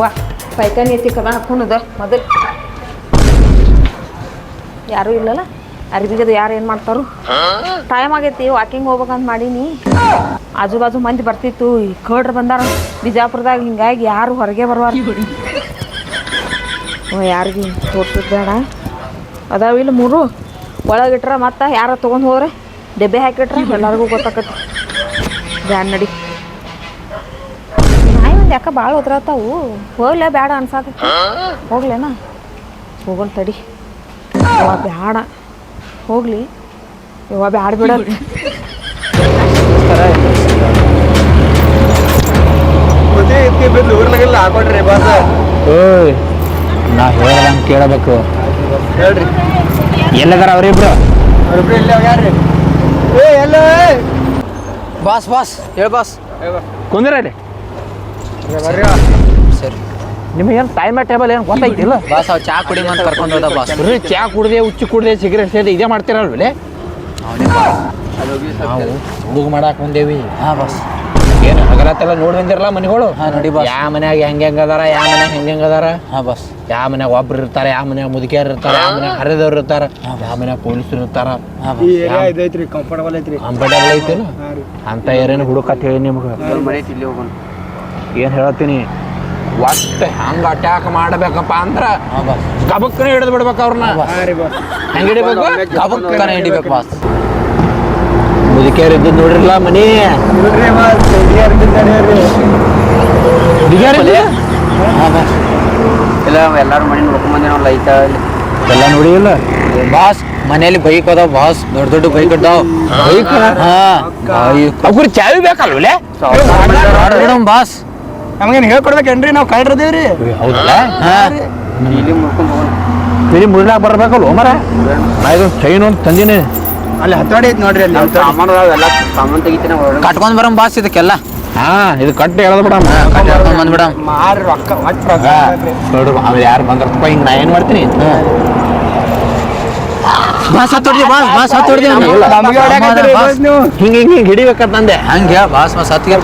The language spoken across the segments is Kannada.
ವಾ ಪೈಕಾನಿ ಐತಿ ಕದ ಹಾಕೊಂಡದ ಮೊದಲು. ಯಾರೂ ಇಲ್ಲಲ್ಲ? ಅರ್ಬಿಗದು ಯಾರು ಏನು ಮಾಡ್ತಾರು? ಟೈಮ್ ಆಗೈತಿ ವಾಕಿಂಗ್ ಹೋಗ್ಬೇಕಂತ ಮಾಡೀನಿ. ಆಜು ಬಾಜು ಮಂದಿ ಬರ್ತಿತ್ತು, ಈ ಕಡ್ರು ಬಂದಾರ. ಬಿಜಾಪುರದಾಗ ಹಿಂಗಾಗಿ ಯಾರು ಹೊರಗೆ ಬರುವಾರ? ಯಾರಿಗೆ ತೋರ್ಸಿದ್ ಬೇಡ. ಅದಾವ ಇಲ್ಲಿ ಮೂರು? ಒಳಗಿಟ್ರ ಮತ್ತೆ ಯಾರ ತೊಗೊಂಡು ಹೋದ್ರೆ? ಡೆಬ್ಬೆ ಹಾಕಿಟ್ರ ಎಲ್ಲರಿಗೂ ಗೊತ್ತಾಕತ್ತೆ. ಬ್ಯಾನ್ ನಡಿ. ನಾಯಿ ಒಂದು ಯಾಕೆ ಭಾಳ ಒದ್ರಾತಾವು? ಹೋಗ್ಲೇ ಬೇಡ ಅನ್ಸಾಕ ಹೋಗ್ಲೇನ? ಹೋಗೋಣ ತಡಿ. ಯಾವ ಬ್ಯಾಡ. ಹೋಗ್ಲಿ. ಯವ್ವ ಬ್ಯಾಡ ಬಿಡ. ಓಯ್ ನಾ ಹೇಳ್ದಂಗೆ ಕೇಳಬೇಕು. ಹೇಳ್ರಿ. ಎಲ್ಲದಾರ ಅವ್ರಿಬ್ರು? ಅವ್ರಿಬ್ರು ಎಲ್ಲ ಹೋಗ್ಯಾರ್ರಿ. ಏ ಎಲ್ಲ ಬಾಸ್ ಬಾಸ್ ಹೇಳ ಬಾಸ್. ಕುಂದ್ರಲ್ಲಿ ಬರ್ರಿ ಸರಿ. ನಿಮಗೆ ಏನು ಟೈಮ್ ಟೇಬಲ್ ಏನು ಗೊತ್ತಾಯ್ತಿಲ್ಲ? ಬಾಸ್ ಅವ್ ಚಾ ಕುಡಿ ಅಂತ ಕರ್ಕೊಂಡು ಹೋದ ಬಾಸ್. ಬರೀ ಚಾ ಕುಡ್ದೆ ಉಚ್ಚಿ ಕುಡ್ದೆ ಸಿಗರೇಟ್ ಸೇರಿದೆ ಇದೇ ಮಾಡ್ತಿರಲ್ವೇ ನಾವು ಹುಡುಗ ಮಾಡಾಕ್ ಬಂದೇವಿ. ಹಾ ಬಾಸ್. ಏನು? ಹಗಲತ್ತೆಲ್ಲ ನೋಡಿ ಬಂದಿರಲ್ಲ ಮನೆಗಳು? ಹಾ, ನೋಡಿ boss. ಯಾವ ಮನ್ಯಾಗ ಹೆಂಗೆ ಹೆಂಗೆ ಅದಾರ ಯಾವ ಮನೆ ಹೆಂಗ್ ಹೆಂಗೆ ಅದಾರ? ಹಾ ಬಸ್ ಯಾವ ಮನ್ಯಾಗ ಒಬ್ರು ಇರ್ತಾರೆ ಯಾವ ಮನ್ಯಾಗ ಮುದುಕಿಯರು ಇರ್ತಾರೆ ಯಾವ ಮನ್ಯಾಗ ಹರಿದವ್ರು ಇರ್ತಾರ ಯಾವ ಮನ್ಯಾಗ ಪೊಲೀಸರು ಇರ್ತಾರ. ಹಾ ಈ ಬಾಸ್ ಏರಿಯಾ ಇದೈತ್ರಿ ಕಂಫರ್ಟಬಲ್ ಐತ್ರಿ. ಅಂಬಡಲ್ ಐತೇನು? ಅಂತ ಏನೇನು ಹುಡುಕತ್ ಹೇಳಿ ನಿಮ್ಗೆ? ಮನೆ ಇಲ್ಲಿ ಹೋಗೋಣ. ಏನು ಹೇಳತ್ತೀನಿ ಒಟ್ಟು ಹಂಗೆ ಅಟ್ಯಾಕ್ ಮಾಡಬೇಕಪ್ಪ ಅಂದ್ರ ಹಾ ಬಸ್ ಕಬಕ್ಕನ ಹಿಡಿದು ಬಿಡ್ಬೇಕು ಅವ್ರನ್ನ ಹಾ ರೀ ಬಾಸ್ ಹೆಂಗ್ ಹಿಡಿಬೇಕು? ಕಬಕ್ಕನ ಹಿಡಿಬೇಕು ಬಾಸ್ ಮುದುಕಿಯರ್ ಇದ್ದು ನೋಡ್ರಿಲ್ಲ ಮನಿ? ಇಲ್ಲ ಎಲ್ಲಾರು ಮನೆ ನೋಡ್ಕೊಂಡ್ ಬಂದೆ ಲೈಟ್ ಎಲ್ಲ ನೋಡಿ ಇಲ್ಲ? ಬಾಸ್ ಮನೇಲಿ ಬೈಕ್ ಅದಾವ ಬಾಸ್ ದೊಡ್ಡ ದೊಡ್ಡ ಬೈಕ್ ಅದಾವ. ಬೈಕ್? ಅವ್ರ ಚಾವಿ ಬೇಕಲ್ವಲೆ ಮೇಡಮ್ ಬಾಸ್. ನಮ್ಗೇನು ಹೇಳ್ಕೊಡ್ಬೇಕೇನ್ರಿ? ನಾವು ಕಳ್ರದೇವ್ರಿ ಹೌದಲ್ಲ ಹಾ. ಇಲ್ಲಿ ಮುಡ್ಕೊಂಡ್ ಹೋಗೋಣ. ಮುರ್ಲಾಕ್ ಬರ್ಬೇಕಲ್ವ ಮರ? ಚೈನ್ ಒಂದು ತಂದಿನಿ. ಅಲ್ಲಿ ಹತ್ತಾಡಿ ಐತಿ ನೋಡ್ರಿ ಅಲ್ಲಿ. ಸಾಮಾನು ಎಲ್ಲ ಸಾಮಾನು ತೆಗಿತೀನಿ ಕಟ್ಕೊಂಡ್ ಬರೋ ಬಾಸ್ ಇದಕ್ಕೆಲ್ಲ. ಹಾ ಇದು ಕಟ್ಟಿ ಹೇಳದ್ ಬಿಡಮ್ಮ. ಕಟ್ಟಿ ಕಟ್ಕೊಂಡ್ ಬಂದ್ಬಿಡಮ್ ಮಾರಿ ರೊಕ್ಕ ಒಟ್ಟು ರೊಕ್ಕ. ನೋಡ್ರಿ ಆಮೇಲೆ ಯಾರು ಬಂದ್ರಪ್ಪ ಹಿಂಗ್ ನಾ ಏನ್ ಮಾಡ್ತೀನಿ? ಬಾಸ್ ಹತ್ತೊಡ್ದಿ ಬಾಸ್ ಬಾಸ್ ಬಾಸ್ ನೀವು. ಹಿಂಗೆ ಹಿಂಗೆ ಹಿಂಗೆ ಹಿಡಿಬೇಕಂತಂದೆ ಹಂಗೆ ಬಾಸ್ ಬಾಸ್ ಹತ್ತಿಗೆ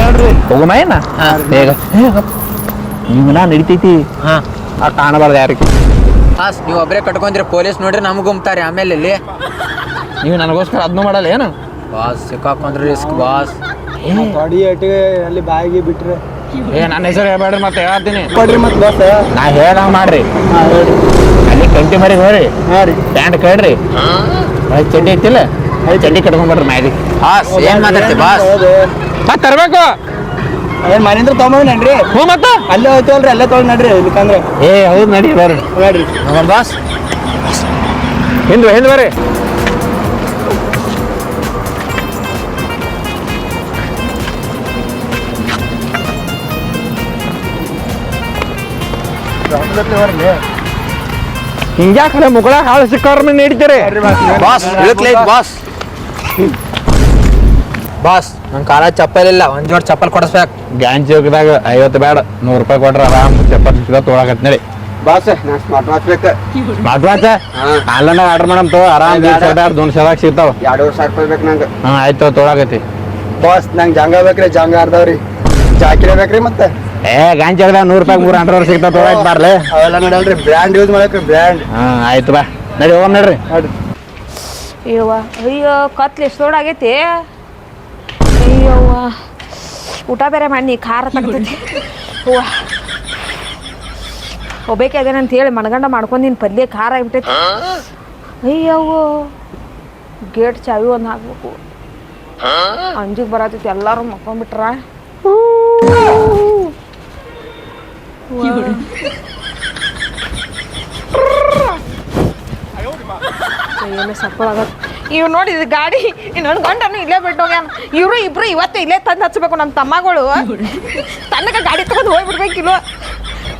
ಹೇಳ್ರಿ? ಹೋಗಮ್ಮ ಏನ? ಹಾ. ಬೇಗ ಹಿಂಗ. ನಾ ನಡಿತೈತಿ. ಹಾ. ಆ ಕಾಣಬಾರ್ದು ಯಾರಿಗೆ. ಬಾಸ್ ನೀವು ಒಬ್ಬರೇ ಕಟ್ಕೊಂಡ್ರಿ ಪೊಲೀಸ್ ನೋಡ್ರಿ ನಮ್ಗೆ ಗುಮ್ತಾರೆ ಆಮೇಲೆ ಇಲ್ಲಿ. ನೀವು ನನಗೋಸ್ಕರ ಅದನ್ನು ಮಾಡಲ್ಲ ಏನು? ಬಾಸ್ ಸಿಕ್ಕಾಕೊಂಡ್ರೆ ರಿಸ್ಕ್ ಬಾಸ್. ಗಾಡಿ ಅಟ್ಟಿಗೆ ಅಲ್ಲಿ ಬಾಯಿಗೆ ಬಿಟ್ರೆ. ಏ ನನ್ನ ಹೆಸರು ಹೇಳ್ಬೇಡ್ರಿ ಮತ್ತೆ ಹೇಳ್ತೀನಿ. ಕೊಡ್ರಿ ಮತ್ತೆ ಬಾಸ್ ನಾ ಹೇಳ್ದಂಗೆ ಮಾಡ್ರಿ. ಹಾ ಅಲ್ಲಿ ಕಂಟಿ ಮರಿ ಹೋರಿ ಹಾಂ ರೀ. ಪ್ಯಾಂಟ್ ಕೇಳ್ರಿ. ಒಳಗೆ ಚಡ್ಡಿ ಐತಿಲ್ಲ? ಅಲ್ಲಿ ಚಡ್ಡಿ ಕಟ್ಕೊಂಡ್ಬಿಡ್ರಿ ಮ್ಯಾಗಿ. ಬಾಸ್ ಏನ್ ಮಾತಾಡ್ತಿ ಬಾಸ್? ಹೌದು ಮತ್ತೆ ತರಬೇಕು? ಏನ್ ಮನೆಯಿಂದ ನಡ್ರಿ. ಹ್ಞೂ ಮತ್ತೆ? ಅಲ್ಲೇ ಹೋಯ್ತವಲ್ರಿ ಅಲ್ಲೇ ತೊಗೊಂಡ್ ನಡ್ರಿ ಇಲ್ಲಿಕಂದ್ರೆ. ಏ ಹೌದು ನಡಿ ಬರ್ರಿ. ನೋಡ್ರಿ. ಬಾಸ್. ಹಿಂದ್ ಹಿಂದ್ ಬರ್ರಿ ಹಿಂಗ್ಯಾಕಡೆ ಮುಗಳ ಹಾಳು ಸಿಕ್ಕವ್ರ ನೀಡಿದ್ದೀರಿ? ಬಾಸ್. ಇಳಕ್ಲೈತ್ ಬಾಸ್. ಬಾಸ್. ನಂಗೆ ಕಾಲ ಚಪ್ಪಲ್ ಇಲ್ಲ. ಒಂದ್ ಜೋಡ್ ಚಪ್ಪಲ್ ಕೊಡಿಸ್ಬೇಕು. ಗ್ಯಾಂಜ್ ಹೋಗಿದಾಗ ಐವತ್ತು ಬೇಡ ನೂರು ರೂಪಾಯಿ ಕೊಟ್ರೆ ಆರಾಮ್ ಚಪ್ಪಲ್ ಸಿಗ ತೊಗೊಳಕತ್ ನಡಿ. ಬಾಸ್ ನಾ ಸ್ಮಾರ್ಟ್ ವಾಚ್ ಬೇಕು. ಸ್ಮಾರ್ಟ್ ವಾಚ್ ಆನ್ಲೈನ್ ಆರ್ಡರ್ ಮಾಡಮ್ ತೋ ಆರಾಮ್ ದೊಂದು ಸದಾಗ ಸಿಗ್ತಾವ. ಎರಡೂವರೆ ಸಾವಿರ ರೂಪಾಯಿ ಬೇಕು ನಂಗೆ. ಹಾಂ ಆಯ್ತು ತೊಗೊಳಕತಿ ಬಾಸ್ ನಂಗೆ ಜಂಗ ಬೇಕ್ರಿ ಜಂಗ ಅರ್ದವ್ರಿ ಜಾಕಿರೆ ಬೇಕ್ರಿ ಮತ್ತೆ. ಏ ಗಾಂಜ್ ಚೌಕದಾಗ ನೂರು ರೂಪಾಯಿ ಮೂರು ಅಂಡ್ರವ್ರು ಸಿಗ್ತಾವ ತೊಗೊಳಕ್ ಬಾರ್ಲೆ. ಅವೆಲ್ಲ ನೋಡಲ್ರಿ ಬ್ರ್ಯಾಂಡ್ ಯೂಸ್ ಮಾಡಕ್ರಿ ಬ್ರ್ಯಾಂಡ್ ಹಾಂ ಆಯ್ತು ಬಾ. ನಡಿ ಹೋಗೋಣ ನಡ್ರಿ. ಅಯ್ಯವ್ವ ಅಯ್ಯೋ ಕತ್ಲು ಎಷ್ಟು ಆಗೈತಿ? ಅಯ್ಯವ್ವ ಊಟ ಬೇರೆ ಮಾಡಿ ಖಾರ ತಗ್ತೈತಿ. ಹೂವ ಹೋಗ್ಬೇಕಾದೇನಂತ ಹೇಳಿ ಮನಗಂಡ ಮಾಡ್ಕೊಂಡಿನ ಪಲ್ಯ ಖಾರ ಆಗಿಬಿಟ್ಟೈತಿ. ಅಯ್ಯವ್ವ ಗೇಟ್ ಚಾವಿ ಒಂದು ಹಾಕ್ಬೇಕು. ಅಂಜಿಗೆ ಬರತೈತಿ ಎಲ್ಲರೂ ಮಕ್ಕೊಂಬಿಟ್ರ ಏನು ಸಪ್ಪಳ ಇವ್ ನೋಡಿ ಇದು ಗಾಡಿ ಇನ್ನೊಂದು ಗಂಡನು ಇಲ್ಲೇ ಬಿಟ್ಟು ಹೋಗ್ಯಾನ ಇವರು ಇಬ್ರು ಇವತ್ತೇ ಇಲ್ಲೇ ತಂದು ಹಚ್ಬೇಕು ನಮ್ಮ ತಮ್ಮಗಳು. ತನಕ ಗಾಡಿ ತಗೊಂಡು ಹೋಗ್ಬಿಡ್ಬೇಕಿಲ್ವ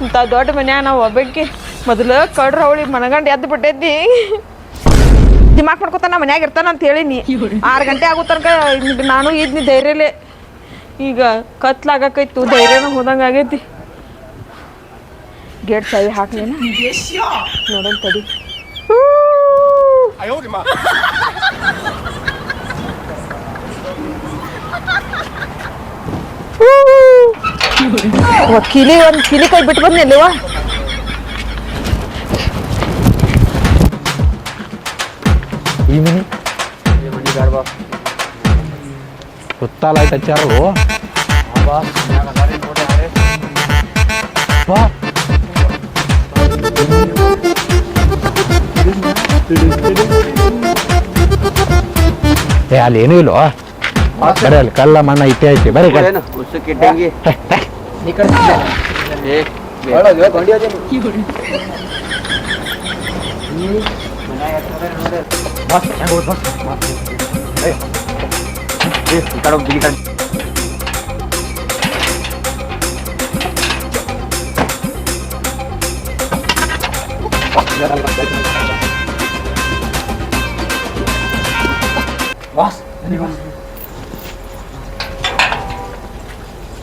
ಇಂಥ ದೊಡ್ಡ ಮನ್ಯಾಗ ನಾವು ಒಬ್ಬಕ್ಕೆ ಮೊದಲು ಕಡ್ರ ಅವಳಿ ಮನಗಂಡು ಎದ್ದು ಬಿಟ್ಟೈತಿ ದಿಮಾಕ್ ಮಾಡ್ಕೊತಾನ ಮನ್ಯಾಗ ಇರ್ತಾನ ಅಂತ ಹೇಳಿನಿ. ಆರು ಗಂಟೆ ಆಗೋ ತನಕ ನಾನು ಇದ್ನಿ ಧೈರ್ಯಲೇ ಈಗ ಕತ್ಲಾಗಕ್ಕೈತು ಧೈರ್ಯನ ಹೋದಂಗೆ ಆಗೈತಿ ಗೇಟ್ ಸೈ ಹಾಕ್ಲೇನ ನೋಡೋಣ ತಡಿ. ಕಿಲಿ ಒಂದು ಕಿಲಿ ಕೈ ಬಿಟ್ಟು ಬಂದ್ನಿ ಅಲ್ವಾ ಈ ಸುತ್ತಾಲಾಯ್ತು ಹಚ್ಚಾರು ಬಾ. ಏ ಅಲ್ಲಿ ಏನೂ ಇಲ್ವೋ? ಬರೀ ಅಲ್ಲಿ ಕಲ್ಲ ಮಣ್ಣ ಇಟ್ಟೆ ಐತಿ. ಬರೀ ಕಡೆ. ಏನು? ಉಸುಕ್ ಇಟ್ಟಂಗಿ. ಏ ಬಸ್ ಹೆಂಗ್ ಹೋದ್ ಬಸ್ ಏ ಈ ಕಡೆ ಹೋಗಿ ಕಡೆ.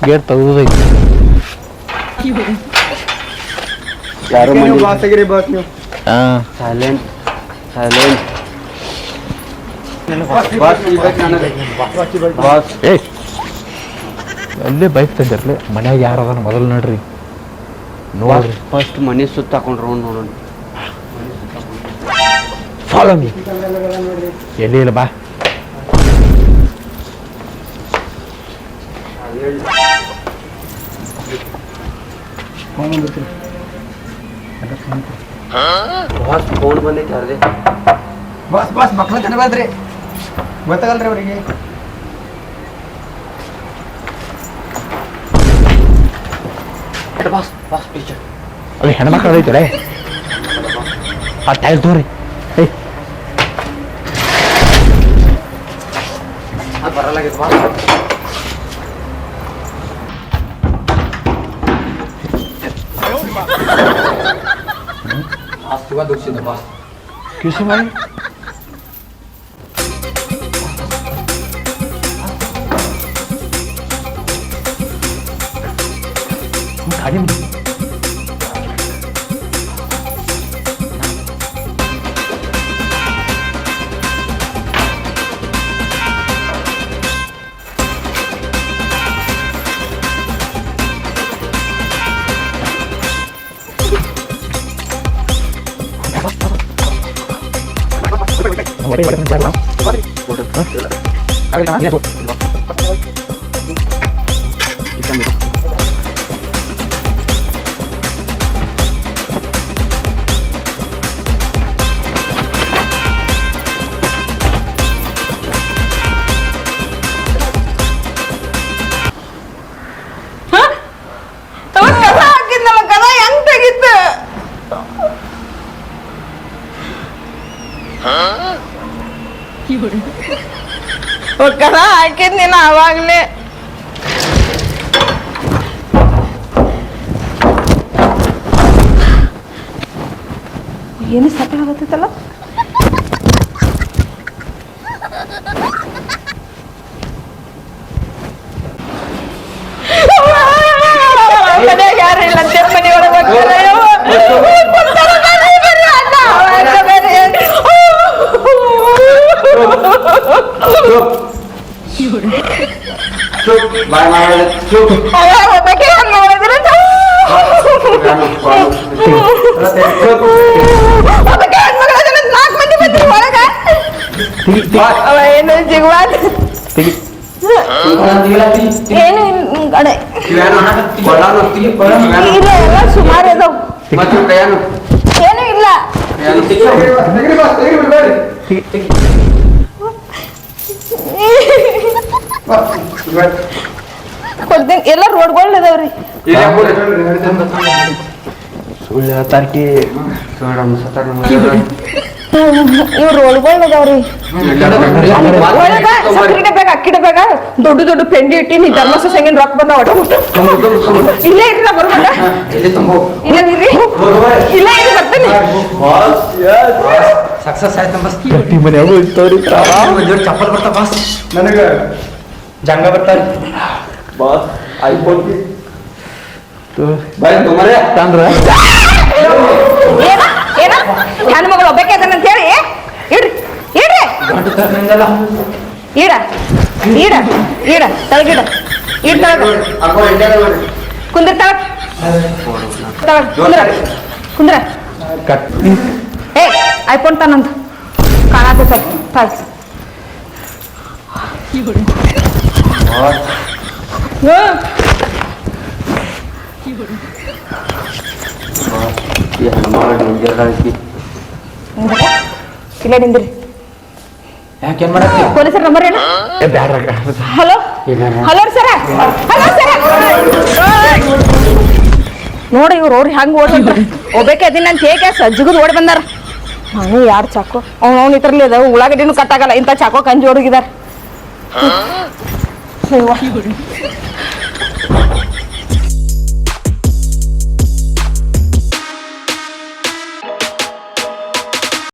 ಗೇಟ್ ತೆಗೆದೈತಿ. ಯಾರು ಮಂದಿ ಬಾಸ್ ಆಗಿರಿ ಬಾಸ್ ನೀವು? ಹಾಂ. Silent silent. ಬಾಸ್ ಇರ್ಬೇಕು ನನಗೆ ಬಾಸ್ ಏ ಅಲ್ಲೇ ಬೈಕ್ ತಂದಿರ್ಲಿ ಮನ್ಯಾಗ ಯಾರು ಅದನ್ನ ಮೊದಲು ನೋಡ್ರಿ. ನೋಡ್ರಿ. ಫಸ್ಟ್ ಮನೆ ಸುತ್ತ ಹಾಕೊಂಡ್ರು ನೋಡೋಣ. ಫಾಲೋ ಮೀ ಎಲ್ಲಿ ಇಲ್ಲ ಬಾ ಬಾಸ್ ಫೋನ್ ಬಂದೈತೆ ಅರ್ದೆ ಬಸ್ ಬಸ್ ಮಕ್ಳ ಜನ ಬಂದ್ರಿ ಗೊತ್ತಾಗಲ್ರಿ ಅವರಿಗೆ ಬಾಸ್ ಬಾಸ್ ಟೀಚರ್ ಅದು ಹೆಣ್ಮಕ್ಳು ಐತರೇ ಆ ಟೈಲ್ ತೋರಿ ಏ ಅದು ಬರಲಾಗಿದೆ ಬಾಸ್ ಬಾಸ್ ಇವಾಗ ದುಡ್ಸಿದ್ದ ಬಾಸ್ ಕಿಸಿ ಮಾಡಿ ಗಾಡಿ ಮಾಡಿ ஒரே வடக்கம் சேரலாம் Huh? ಕಸ ಹಾಕಿದ್ ನೀನು ಅವಾಗ್ಲೇ ಏನು ಸತ್ತ ಇಲ್ಲ ಮನ್ಯಾಗ ನಾಲ್ಕ್ ಮಂದಿ ಬಂದ್ರು ಒಳಗ. ಅವ ಏನು ಜಿಗ್ವಾದ್ ಏನು ಇಲ್ಲ ಕಡೆ ಇಲ್ಲ ಎಲ್ಲ ಸುಮಾರು ಅದಾವ ಮತ್ತು ಕೈಯನ್ನು ಏನು ಇಲ್ಲ ಕೊಡ್ತೀನಿ. ಎಲ್ಲ ರೋಡ್ಗಳು ಅದಾವ್ರಿ ಬಿಡ್ರಿ. ಸುಳ್ಳು ಹೇಳ್ತಾರ್ಕಿ. ಸತ್ತಾರ ನಮ್ಮ ಇವ್ ರೋಡ್ಗಳು ಅದಾವ್ರಿ ಒಳಗ ಸಕ್ರಿ ಡಬ್ಯಾಗ ಅಕ್ಕಿ ಡಬ್ಯಾಗ ದೊಡ್ಡ ದೊಡ್ಡ ಪೆಂಡಿ ಇಟ್ಟಿ ನೀ ಧರ್ಮಸ ಸಂಗಿನ ರೊಕ್ಕ ಬಂದ ಒಟ ಇಲ್ಲೇ ಇರ್ರಿ ನಾ ಬರ್ಬೇಕ ಇಲ್ಲೇ ಇರ್ರಿ. ಇಲ್ಲೇ ಇರ್ರಿ ಬರ್ತೀನಿ. ಸಕ್ಸಸ್ ಆಯ್ತು ಬಸ್ ಮನೆಯಾಗೂ ಇರ್ತವ್ರಿ. ಚಪ್ಪಲ್ ಬರ್ತಾ ಬಸ್. ನನಗೆ ಜಂಗ ಬರ್ತಾರೆ. ಬಾಸ್ ಐಫೋನ್ ಬಾಯ್ ತುಮರೆ ತಂದ್ರ? ಏನ? ಏನ ಹೆಣ್ಣು ಮಗಳು ಒಬ್ಬಕ್ಕೆ ಅದನ್ನ ಅಂತ ಹೇಳಿ ಇಡ್ರಿ ಇಡ್ರಿ. ಗಂಟು ತರ್ನಂಗಲ್ಲ ಇಡ ಇಡ ಇಡ ತಳಗಿಡ. ಇಡ ತಳಗ. ಅಕ್ಕೋ ಇಂಡಿಯಾದ ನೋಡಿ ಕುಂದ್ರ ತಳ ತಳ ಕುಂದ್ರ. ಕುಂದ್ರ. ಕಟ್. ಏ ಐಫೋನ್ ತಾನಂತ ಹೆಣ್ಮಗಳು ಡೇಂಜರ್ ಹಾಕಿ ಇಲ್ಲ ನಿಂದ್ರಿ. ಯಾಕೇನ್ ಮಾಡತ್ತಿ? ಪೊಲೀಸರ ನಂಬರ್ ಏನು? ಏ ಬ್ಯಾಡ hello? Hello sir. Hello sir. ನೋಡಿ ಇವ್ರು ಅವ್ರು ಹೆಂಗ್ ಓಡಿ ಹೋಗ್ಬೇಕೆ ಅದಿನ ಅಂತ ಹೇಗೆ ಸಜ್ಜಗದ್ ಓಡಿ ಬಂದಾರ. ನಾನು ಯಾರು ಚಾಕು? ಅವ್ನು ಅವ್ನು ಇದ್ರಲ್ಲಿ ಅದಾವ. ಉಳ್ಳಾಗಡ್ಡಿನೂ ಕಟ್ಟಾಗಲ್ಲ ಇಂಥ ಚಾಕೋ ಕಂಜಿ ಹುಡುಗಿದಾರ. Lewat.